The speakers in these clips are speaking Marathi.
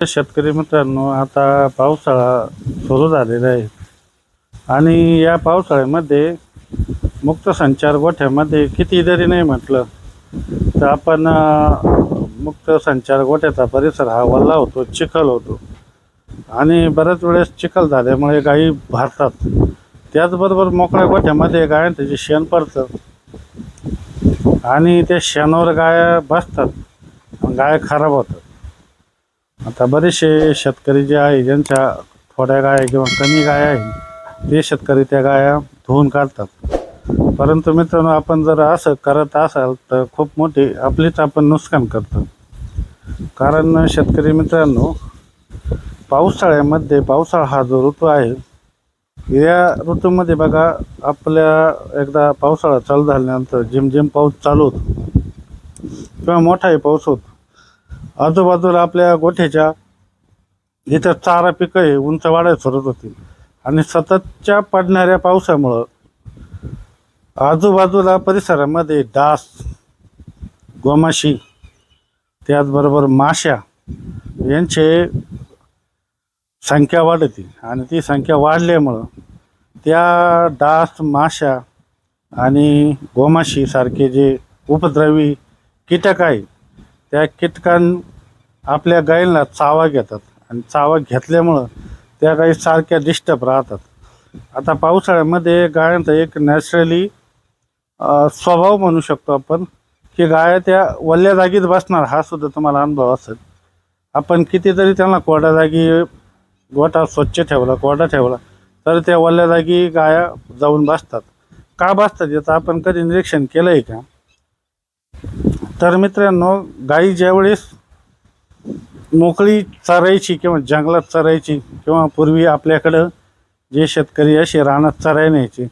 शेतकरी मित्रांनो आता पावसाळा सुरू झालेला आहे. आणि या पावसाळ्यामध्ये मुक्त संचार गोठ्यामध्ये किती जरी नाही म्हटलं तर आपण मुक्त संचार गोठ्याचा परिसर हा वल्ला होतो चिखल होतो. आणि बऱ्याच वेळेस चिखल झाल्यामुळे गायी भरतात. त्याचबरोबर मोकळ्या गोठ्यामध्ये गायांचं जे शेण पडतं आणि त्या शेणावर गाया बसतात गाय खराब होतात. आता बरेचसे शेतकरी जे आहे ज्यांच्या थोड्या गाया किंवा कमी गाय आहे ते शेतकरी त्या गाया धुवून काढतात. परंतु मित्रांनो आपण जर असं करत असाल तर खूप मोठी आपलीच आपण नुकसान करतो कारण शेतकरी मित्रांनो पावसाळ्यामध्ये पावसाळा हा जो ऋतू आहे या ऋतूमध्ये बघा आपल्या एकदा पावसाळा चालू झाल्यानंतर झिमझिम पाऊस चालू होतो. किंवा मोठाही पाऊस होतो. आजूबाजूला आपल्या गोठ्याच्या जिथं चारा पिकं आहे उंच वाढत सुरुवात होती. आणि सततच्या पडणाऱ्या पावसामुळं आजूबाजूला परिसरामध्ये डास गोमाशी त्याचबरोबर माश्या यांचे संख्या वाढते. आणि ती संख्या वाढल्यामुळं त्या डास माश्या आणि गोमाशीसारखे जे उपद्रवी कीटक आहे त्या कीटकां आपल्या गायींना चावा घेतात. आणि चावा घेतल्यामुळं त्या गायी सारख्या डिस्टर्ब राहतात. आता पावसाळ्यामध्ये गायांचा एक नॅचरली स्वभाव म्हणू शकतो आपण की गाया त्या वल्ल्या जागीत बसणार हा सुद्धा तुम्हाला अनुभव असेल. आपण कितीतरी त्यांना कोरड्या जागी गोठा स्वच्छ ठेवला कोरडा ठेवला तर त्या वल्ल्या जागी गाया जाऊन बसतात. का बसतात याचं आपण कधी निरीक्षण केलं आहे का? तर मित्रांनो गाई ज्यावेळेस मोकळी चरायची किंवा जंगलात चरायची किंवा पूर्वी आपल्याकडं जे शेतकरी असे रानात चराय न्यायचे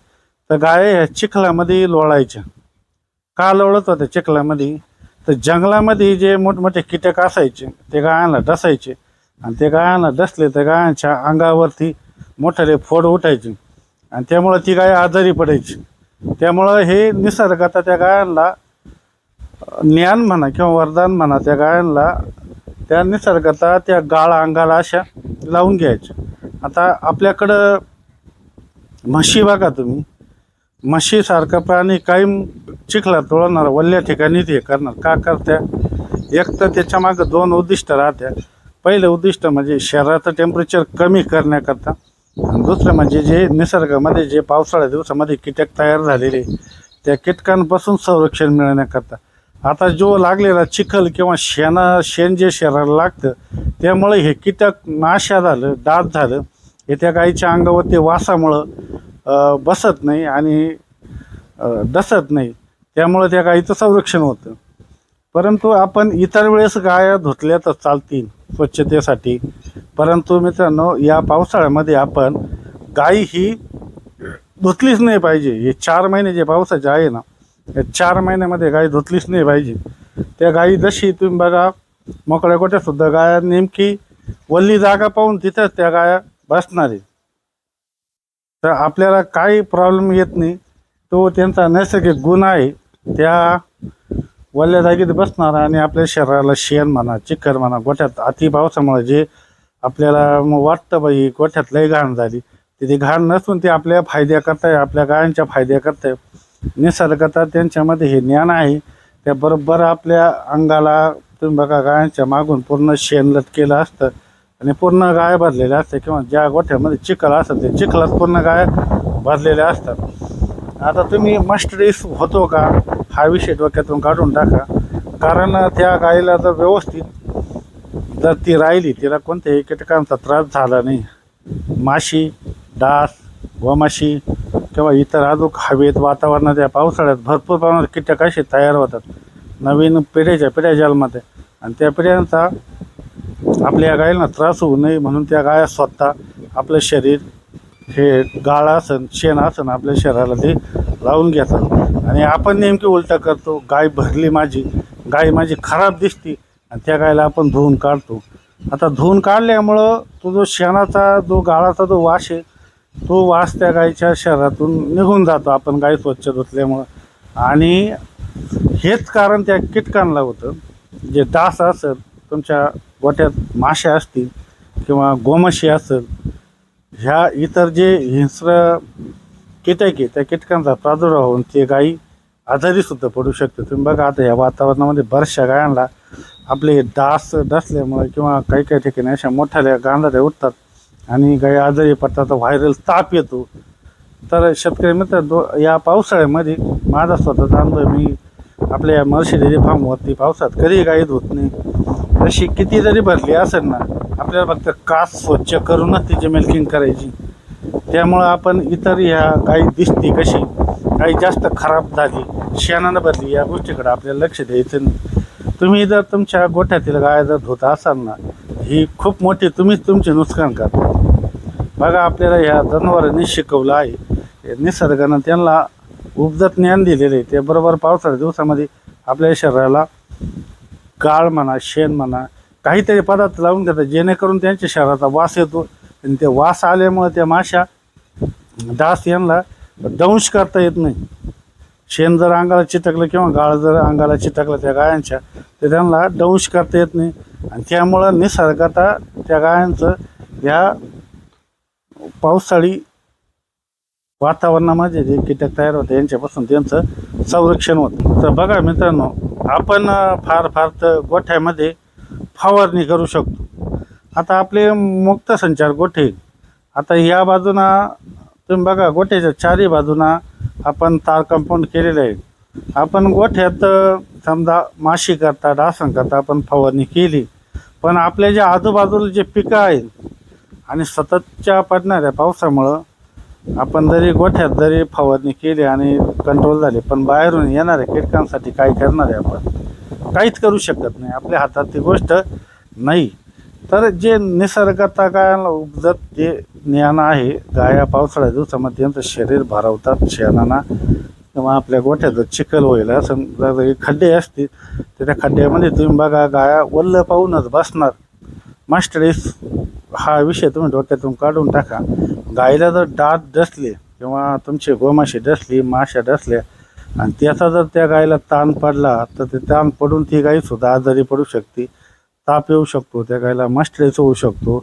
तर गाय ह्या चिखलामध्ये लोळायच्या. का लोळत होत्या चिखलामध्ये? तर जंगलामध्ये जे मोठमोठे कीटक असायचे ते गायांना डसायचे. आणि ते गायांना डसले तर गायांच्या अंगावरती मोठाले फोड उठायचे. आणि त्यामुळं ती गाय आजारी पडायची. त्यामुळं हे निसर्गात त्या गायांना ज्ञान म्हणा किंवा वरदान म्हणा त्या गाळ्यांना त्या निसर्गता त्या गाळ अंगाला अशा लावून घ्यायच्या. आता आपल्याकडं म्हशी बघा तुम्ही. म्हशीसारखा प्राणी कायम चिखला तोळणार वल्ल्या ठिकाणी ते करणार. का करत्या? एक तर त्याच्या मागं दोन उद्दिष्ट राहत्या. पहिलं उद्दिष्ट म्हणजे शहराचं टेम्परेचर कमी करण्याकरता आणि दुसरं म्हणजे जे निसर्गामध्ये जे पावसाळ्या दिवसामध्ये कीटक तयार झालेले त्या कीटकांपासून संरक्षण मिळवण्याकरता आता जो लागलेला चिखल किंवा शेणा शेण जे शरीराला लागतं त्यामुळे हे कीटक नाशा झालं डास झालं हे त्या गाईच्या अंगावर ते वासामुळं बसत नाही आणि दसत नाही. त्यामुळं त्या गाईचं संरक्षण होतं. परंतु आपण इतर वेळेस गाया धुतल्या तर चालतील स्वच्छतेसाठी. परंतु मित्रांनो या पावसाळ्यामध्ये आपण गाई ही धुतलीच नाही पाहिजे. हे चार महिने जे पावसाचे आहे ना चार महिन्यामध्ये गाय धुतलीच नाही पाहिजे. त्या गाई जशी तुम्ही बघा मोकळ्या गोट्यासुद्धा गाया नेमकी वल्ली जागा पाहून तिथंच त्या गाया बसणार तर आपल्याला काही प्रॉब्लेम येत नाही. तो त्यांचा नैसर्गिक गुण आहे. त्या वल्ल्या जागेत बसणार आणि आपल्या शरीराला शेण म्हणा चिखल म्हणा गोठ्यात अति पावसामुळे जे आपल्याला मग वाटतं बाई गोठ्यात लय घाण झाली. तिथे घाण नसून ते आपल्या फायद्या करताय आपल्या गायांच्या फायद्याकरता आहे. निसर्गता त्यांच्यामध्ये हे ज्ञान आहे. त्याबरोबर आपल्या अंगाला तुम्ही बघा गायांच्या मागून पूर्ण शेण लटकेलं असतं आणि पूर्ण गाय भरलेल्या असते किंवा ज्या गोठ्यामध्ये चिखल असतं ते चिखलात पूर्ण गाय भरलेल्या असतात. आता तुम्ही मस्टडीस होतो का? हा विषय डोक्यातून काढून टाका. कारण त्या गायीला जर व्यवस्थित जर ती राहिली तिला कोणत्याही कीटकांचा त्रास झाला नाही. माशी डास गोमाशी किंवा इतर अजून हवेत वातावरणात या पावसाळ्यात भरपूर प्रमाणात कीटक असे तयार होतात. नवीन पिढ्याच्या पिढ्या जन्मात. आहे. आणि त्या पिढ्यांचा आपल्या गायींना त्रास होऊ नये म्हणून त्या गाया स्वतः आपलं शरीर हे गाळ आसन शेण असन आपल्या शरीराला ते लावून घेतात. आणि आपण नेमकी उलटा करतो गाय भरली माझी गाय माझी खराब दिसती आणि त्या गायला आपण धुवून काढतो. आता धुवून काढल्यामुळं तो जो शेणाचा जो गाळाचा जो वास आहे तो वास त्या गायीच्या शरीरातून निघून जातो. आपण गाय स्वच्छ धुतल्यामुळं. आणि हेच कारण त्या कीटकांना होतं. जे डास असेल तुमच्या गोट्यात माशा असतील किंवा गोमशी असेल ह्या इतर जे हिंस्र कीटक आहे त्या कीटकांचा प्रादुर्भाव होऊन ते गायी आजारी सुद्धा पडू शकते. तुम्ही बघा आता या वातावरणामध्ये बऱ्याचशा गायांना आपले डास डसल्यामुळे किंवा काही काही ठिकाणी अशा मोठ्या गांधाऱ्या उठतात. आणि गाई आजारी पडतात व्हायरल ताप येतो. तर शेतकरी मित्र दो या पावसाळ्यामध्ये माझा स्वतःचा अनुभव मी आपल्या या मर्शी डेअरी फार्मवरती पावसात कधी गाई धुत नाही. तशी किती जरी भरली असेल ना आपल्याला फक्त कास स्वच्छ करूनच तिची मिल्किंग करायची. त्यामुळं आपण इतर ह्या गाई दिसती कशी गाई जास्त खराब झाली शेणानं भरली या गोष्टीकडे आपल्याला लक्ष द्यायचं नाही. तुम्ही जर तुमच्या गोठ्यातील गाय जर धुत असाल ना ही खूप मोठी तुम्हीच तुमचे नुकसान करता. बघा आपल्याला ह्या जनावरांनी शिकवलं आहे. निसर्गानं त्यांना उपजत ज्ञान दिलेलं आहे. ते बरोबर पावसाळ्या दिवसामध्ये आपल्या शरीराला गाळ म्हणा शेण म्हणा काहीतरी पदार्थ लावून देतात जेणेकरून त्यांच्या शरीराचा वास येतो. आणि ते वास आल्यामुळे त्या माशा डास यांना दंश करता येत नाही. शेण जर अंगाला चिटकलं किंवा गाळ जर अंगाला चिटकलं त्या गायांच्या तर त्यांना दंश करता येत नाही. आणि त्यामुळं निसर्गाचा त्या गायांचं या पावसाळी वातावरणामध्ये जे कीटक तयार होते यांच्यापासून त्यांचं संरक्षण होतं. तर बघा मित्रांनो आपण फार फार तर गोठ्यामध्ये फवारणी करू शकतो. आता आपले मुक्त संचार गोठे. आता या बाजूना तुम्ही बघा गोठ्याच्या चारही बाजूना आपण तार कंपाऊंड केलेलं आहे. आपण गोठ्यात समजा माशी करता डासन करता आपण फवारणी केली. पण आपल्या ज्या आजूबाजूला जे पिकं आहेत आणि सततच्या पडणाऱ्या पावसामुळं आपण जरी गोठ्यात जरी फवारणी केली आणि कंट्रोल झाले पण बाहेरून येणाऱ्या कीटकांसाठी काय करणार आहे आपण? काहीच करू शकत नाही. आपल्या हातात ती गोष्ट नाही. तर जे निसर्गता गायाला उपजत जे ज्ञान आहे गाया पावसाळ्या दिवसामध्ये त्यांचं शरीर भरवतात शेणाना. किंवा आपल्या गोठ्यात चिखल होईल असं जर खड्डे असतील तर त्या खड्ड्यामध्ये तुम्ही बघा गाया वल्ल पाहूनच बसणार. मास्टरीस हा विषय तुम्ही डोक्यातून काढून टाका. गाईला जर दात डसले किंवा तुमची गोमाशी डसली माशा डसल्या आणि त्याचा जर त्या गायीला ताण पडला तर ते ताण पडून ती गायीसुद्धा आजारी पडू शकते. ताप येऊ शकतो त्या गायीला मस्ट्रेस होऊ शकतो.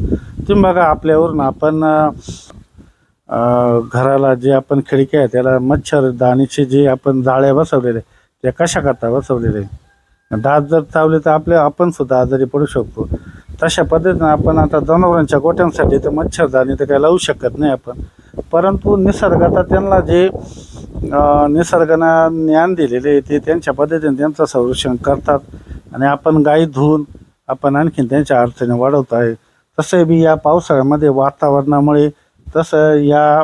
तुम्ही बघा आपल्यावरून आपण घराला जे आपण खिडक्या आहे त्याला मच्छरदाणीचे जे आपण जाळ्या बसवलेले त्या कशा करता बसवलेले दात जर चावले तर आपल्या आपण सुद्धा आजारी पडू शकतो. तशा पद्धतीनं आपण आता जनावरांच्या गोट्यांसाठी तर मच्छरदाणी तर काही लावू शकत नाही आपण. परंतु निसर्गाचा त्यांना जे निसर्गानं ज्ञान दिलेले आहे ते त्यांच्या पद्धतीने त्यांचं संरक्षण करतात. आणि आपण गाई धुवून आपण आणखीन त्यांच्या अडचणी वाढवत आहे. तसं बी या पावसाळ्यामध्ये वातावरणामुळे तसं या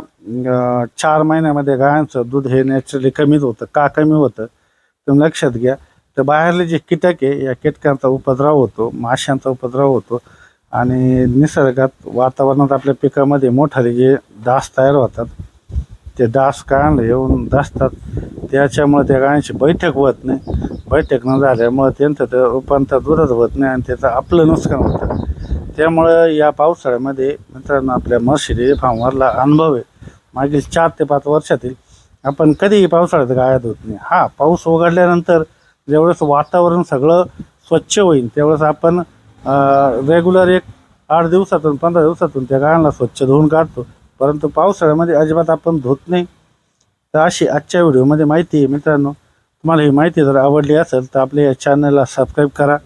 चार महिन्यामध्ये गायांचं दूध हे नॅचरली कमीच होतं का कमी होतं? तुम्ही लक्षात घ्या. तर बाहेरले जे कीटक आहे या कीटकांचा उपद्रव होतो माशांचा उपद्रव होतो आणि निसर्गात वातावरणात आपल्या पिकामध्ये मोठाले जे डास तयार होतात ते डास गायांना येऊन डासतात त्याच्यामुळे त्या गायांची बैठक होत नाही. बैठक न झाल्यामुळे त्यांचं ते रूपांतर दुधच होत नाही आणि त्याचं आपलं नुकसान होतं. त्यामुळं या पावसाळ्यामध्ये मित्रांनो आपल्या मर्शी डेअरी फार्मवरला अनुभव आहे. मागील चार ते पाच वर्षातील आपण कधीही पावसाळ्यात गायत होत नाही. हा पाऊस उघडल्यानंतर जेवढंच वातावरण सगळं स्वच्छ होईल तेवढंच आपण रेग्युलर एक आठ दिवसातून पंधरा दिवसातून त्या गाळांना स्वच्छ धुवून काढतो. परंतु पावसाळ्यामध्ये अजिबात आपण धुत नाही. तर अशी आजच्या व्हिडिओमध्ये माहिती आहे मित्रांनो. तुम्हाला ही माहिती जर आवडली असेल तर आपल्या या चॅनलला सबस्क्राईब करा.